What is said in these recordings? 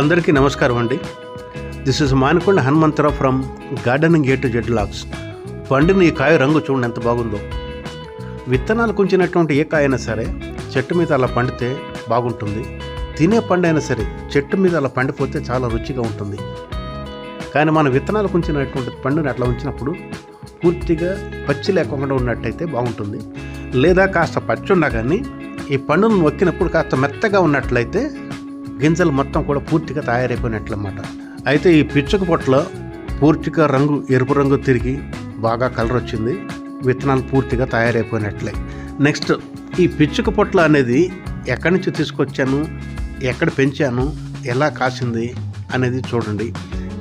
అందరికీ నమస్కారం అండి. This is Manakonda Hanumantharao from gardening A to Z logs పండిన ఈ కాయ రంగు చూడండి ఎంత బాగుందో. విత్తనాలు కుంచినటువంటి ఏ కాయ అయినా సరే చెట్టు మీద అలా పండితే బాగుంటుంది. తినే పండు అయినా సరే చెట్టు మీద అలా పండిపోతే చాలా రుచిగా ఉంటుంది. కానీ మన విత్తనాలు కుంచినటువంటి పండుని అట్లా ఉంచినప్పుడు పూర్తిగా పచ్చి లేకుండా ఉన్నట్టయితే బాగుంటుంది. లేదా కాస్త పచ్చి ఉన్నా కానీ ఈ పండును నొక్కినప్పుడు కాస్త మెత్తగా ఉన్నట్లయితే గింజలు మొత్తం కూడా పూర్తిగా తయారైపోయినట్లన్నమాట. అయితే ఈ పిచ్చుక పొట్ల పూర్తిగా రంగు ఎరుపు రంగు తిరిగి బాగా కలర్ వచ్చింది. విత్తనాలు పూర్తిగా తయారైపోయినట్లే. నెక్స్ట్ ఈ పిచ్చుక పొట్ల అనేది ఎక్కడి నుంచి తీసుకొచ్చాను? ఎక్కడ పెంచాను? ఎలా కాసింది? అనేది చూడండి.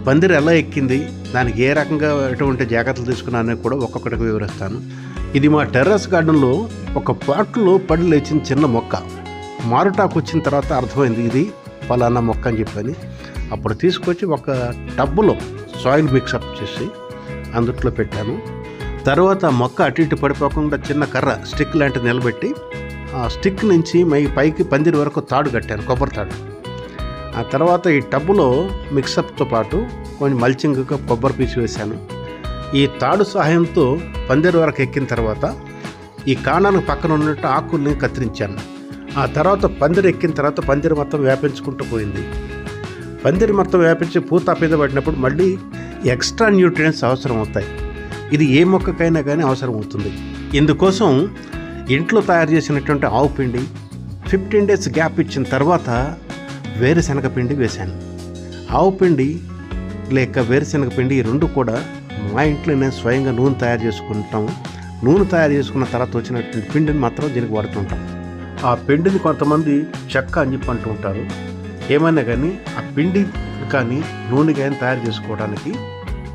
పందిరి ఎలా ఎక్కింది? దానికి ఏ రకంగా ఎటువంటి జాగ్రత్తలు తీసుకున్నాను అనేది కూడా ఒక్కొక్కటికి వివరిస్తాను. ఇది మా టెర్రస్ గార్డెన్లో ఒక పాట్లో పడి లేచిన చిన్న మొక్క. మారుటాకు వచ్చిన తర్వాత అర్థమైంది ఇది. ఫలానా మొక్క అని చెప్పని అప్పుడు తీసుకొచ్చి ఒక టబ్బులో సాయిల్ మిక్సప్ చేసి అందుట్లో పెట్టాను. తర్వాత మొక్క అటు ఇటు పడిపోకుండా చిన్న కర్ర స్టిక్ లాంటిది నిలబెట్టి ఆ స్టిక్ నుంచి మై పైకి పందిరి వరకు తాడు కట్టాను కొబ్బరి తాడు. ఆ తర్వాత ఈ టబ్బులో మిక్సప్తో పాటు కొంచెం మల్చింగ్గా కొబ్బరి పీచు వేశాను. ఈ తాడు సహాయంతో పందిరి వరకు ఎక్కిన తర్వాత ఈ కాండానికి పక్కన ఉన్నట్టు ఆకుల్ని కత్తిరించాను. ఆ తర్వాత పందిరి ఎక్కిన తర్వాత పందిరి మొత్తం వ్యాపించుకుంటూ పోయింది. పందిరి మొత్తం వ్యాపించి పూత మీద పడినప్పుడు మళ్ళీ ఎక్స్ట్రా న్యూట్రియంట్స్ అవసరం అవుతాయి. ఇది ఏ మొక్కకైనా కానీ అవసరం అవుతుంది. ఇందుకోసం ఇంట్లో తయారు చేసినటువంటి ఆవు పిండి ఫిఫ్టీన్ డేస్ గ్యాప్ ఇచ్చిన తర్వాత వేరుశనగ పిండి వేశాను. ఆవు పిండి లేక వేరుశనగ పిండి ఈ రెండు కూడా మా ఇంట్లో నేను స్వయంగా నూనె తయారు చేసుకుంటాం. నూనె తయారు చేసుకున్న తర్వాత వచ్చినటువంటి పిండిని మాత్రం దీనికి వాడుతుంటాం. ఆ పిండిని కొంతమంది చెక్క అని చెప్పి అంటూ ఉంటారు. ఏమైనా కానీ ఆ పిండి కానీ నూనె కానీ తయారు చేసుకోవడానికి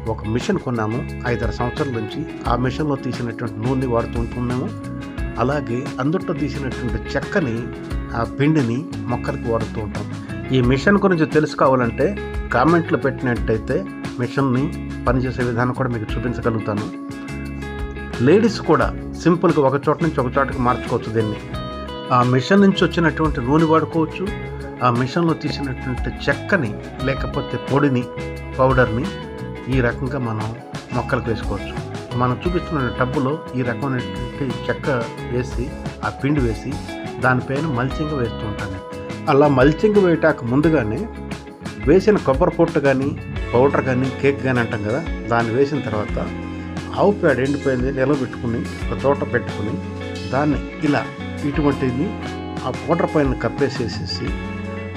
ఒక మిషన్ కొన్నాము. ఐదారు సంవత్సరాల నుంచి ఆ మిషన్లో తీసినటువంటి నూనె వాడుతూ ఉంటున్నాము. అలాగే అందుట్లో తీసినటువంటి చెక్కని ఆ పిండిని మొక్కలకు వాడుతూ ఉంటాం. ఈ మిషన్ గురించి తెలుసుకోవాలంటే కామెంట్లు పెట్టినట్టయితే మిషన్ని పనిచేసే విధానం కూడా మీకు చూపించగలుగుతాను. లేడీస్ కూడా సింపుల్గా ఒక చోట నుంచి ఒక చోటకి మార్చుకోవచ్చు దీన్ని. ఆ మిషన్ నుంచి వచ్చినటువంటి నూనె వాడుకోవచ్చు ఆ మిషన్లో తీసినటువంటి చెక్కని లేకపోతే పొడిని పౌడర్ని ఈ రకంగా మనం మొక్కలకు వేసుకోవచ్చు. మనం చూపిస్తున్న టబ్బులో ఈ రకమైనటువంటి చెక్క వేసి ఆ పిండి వేసి దానిపైన మల్చింగ్ వేస్తూ ఉంటాను. అలా మల్చింగ్ వేయటాక ముందుగానే వేసిన కొబ్బరి పొట్టు కానీ పౌడర్ కానీ కేక్ కానీ అంటాం కదా దాన్ని వేసిన తర్వాత ఆవు పేడ ఎండిపోయింది నిలబెట్టుకుని ఒక తోట పెట్టుకుని దాన్ని ఇలా ఇటువంటిది ఆ పౌడర్ పైన కప్పేసేసేసి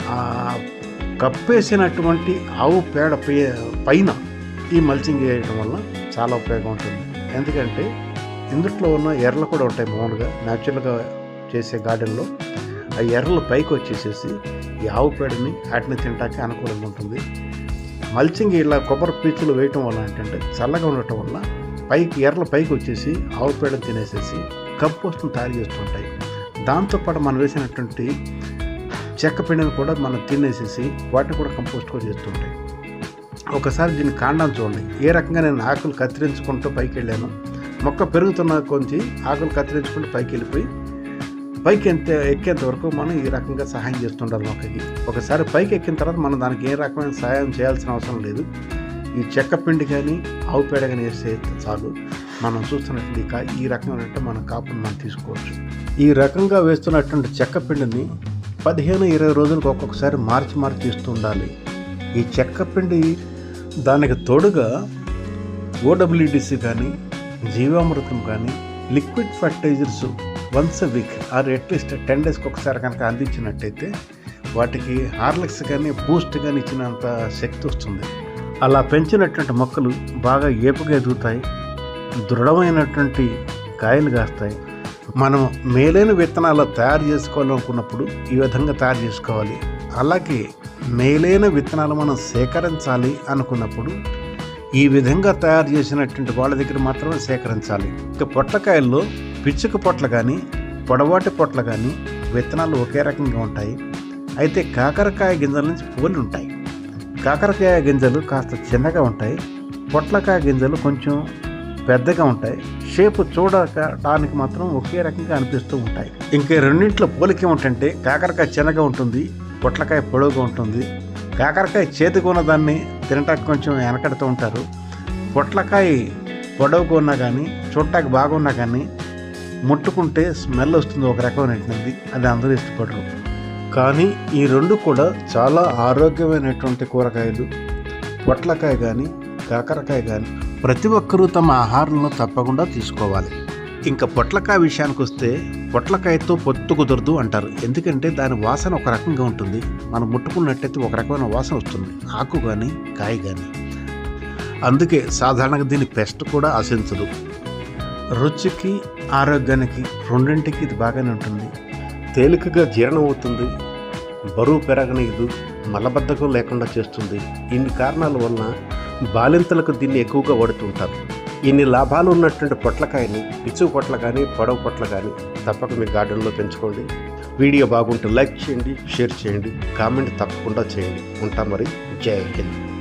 ఆ కప్పేసినటువంటి ఆవు పేడ పై- పైన ఈ మల్చింగ్ వేయడం వల్ల చాలా ఉపయోగం ఉంటుంది. ఎందుకంటే ఇందుట్లో ఉన్న ఎర్రలు కూడా ఉంటాయి మామూలుగా న్యాచురల్గా చేసే గార్డెన్లో. ఆ ఎర్రలు పైకి వచ్చేసేసి ఈ ఆవు పేడని వాటిని తింటాకే అనుకూలంగా ఉంటుంది. మల్చింగ్ ఇలా కొబ్బరి పీచులు వేయటం వల్ల ఏంటంటే చల్లగా ఉండటం వల్ల పైకి ఎర్రలు పైకి వచ్చేసి ఆవు పేడని తినేసేసి కప్పు వస్తుంది తయారు చేస్తుంటాయి. దాంతోపాటు మనం వేసినటువంటి చెక్క పిండిని కూడా మనం తినేసేసి వాటిని కూడా కంపోస్ట్ కూడా చేస్తుంటాయి ఒకసారి దీన్ని కాండం చూడండి. ఏ రకంగా నేను ఆకులు కత్తిరించుకుంటూ పైకి వెళ్ళాను. మొక్క పెరుగుతున్న కొంచెం ఆకులు కత్తిరించుకుంటూ పైకి వెళ్ళిపోయి పైకి ఎంత ఎక్కేంత వరకు మనం ఈ రకంగా సహాయం చేస్తుండాలి మొక్కకి. ఒకసారి పైకి ఎక్కిన తర్వాత మనం దానికి ఏ రకమైన సహాయం చేయాల్సిన అవసరం లేదు. ఈ చెక్క పిండి కానీ ఆవు పేడ కానీ వేస్తే చాలు. మనం చూస్తున్నటువంటి కా ఈ రకమైనట్టు మనం కాపును మనం తీసుకోవచ్చు. ఈ రకంగా వేస్తున్నటువంటి చెక్క పిండిని పదిహేను ఇరవై రోజులకు ఒక్కొక్కసారి మార్చి మార్చి ఇస్తూ ఉండాలి. ఈ చెక్క పిండి దానికి తోడుగా ఓడబ్ల్యూడిసి కానీ జీవామృతం కానీ liquid fertilisers once week or at least ten డేస్కి ఒకసారి కనుక అందించినట్టయితే వాటికి హార్లిక్స్ కానీ బూస్ట్ కానీ ఇచ్చినంత శక్తి వస్తుంది. అలా పెంచినటువంటి మొక్కలు బాగా ఏపుగా ఎదుగుతాయి. దృఢమైనటువంటి కాయలు కాస్తాయి. మనం మేలైన విత్తనాలు తయారు చేసుకోవాలనుకున్నప్పుడు ఈ విధంగా తయారు చేసుకోవాలి. అలాగే మేలైన విత్తనాలు మనం సేకరించాలి అనుకున్నప్పుడు ఈ విధంగా తయారు చేసినటువంటి వాళ్ళ దగ్గర మాత్రమే సేకరించాలి. ఇక పొట్లకాయల్లో పిచ్చుక పొట్ల కానీ పొడవాటి పొట్ల కానీ విత్తనాలు ఒకే రకంగా ఉంటాయి. అయితే కాకరకాయ గింజల నుంచి పోలి ఉంటాయి. కాకరకాయ గింజలు కాస్త చిన్నగా ఉంటాయి. పొట్లకాయ గింజలు కొంచెం పెద్దగా ఉంటాయి. షేప్ చూడటానికి మాత్రం ఒకే రకంగా అనిపిస్తూ ఉంటాయి. ఇంకా రెండింటిలో పోలిక ఏమిటంటే కాకరకాయ చిన్నగా ఉంటుంది పొట్లకాయ పొడవుగా ఉంటుంది. కాకరకాయ చేతికి ఉన్న దాన్ని తినటానికి కొంచెం వెనకడుతూ ఉంటారు. పొట్లకాయ పొడవుగా ఉన్నా కానీ చూడటానికి బాగున్నా కానీ ముట్టుకుంటే స్మెల్ వస్తుంది ఒక రకమైనటువంటిది అది అందరూ ఇష్టపడరు. కానీ ఈ రెండు కూడా చాలా ఆరోగ్యమైనటువంటి కూరగాయలు. పొట్లకాయ కానీ కాకరకాయ కానీ ప్రతి ఒక్కరూ తమ ఆహారంలో తప్పకుండా తీసుకోవాలి. ఇంకా పొట్లకాయ విషయానికి వస్తే పొట్లకాయతో పొత్తు కుదరదు అంటారు. ఎందుకంటే దాని వాసన ఒక రకంగా ఉంటుంది. మనం ముట్టుకున్నట్టయితే ఒక రకమైన వాసన వస్తుంది. ఆకు కానీ కాయ కానీ అందుకే సాధారణంగా దీని పెస్ట్ కూడా ఆశించదు. రుచికి ఆరోగ్యానికి రెండింటికి ఇది బాగానే ఉంటుంది. తేలికగా జీర్ణం అవుతుంది. బరువు పెరగనీయదు. మలబద్ధకం లేకుండా చేస్తుంది. ఇన్ని కారణాల వలన బాలింతలకు దీన్ని ఎక్కువగా వాడుతుంటారు ఇన్ని లాభాలు ఉన్నటువంటి పొట్లకాయని పిచ్చు పొట్ల కానీ పొడవు పొట్ల కానీ తప్పక మీ గార్డెన్లో పెంచుకోండి. వీడియో బాగుంటే లైక్ చేయండి షేర్ చేయండి కామెంట్ తప్పకుండా చేయండి. ఉంటాం మరి. జై హింద్.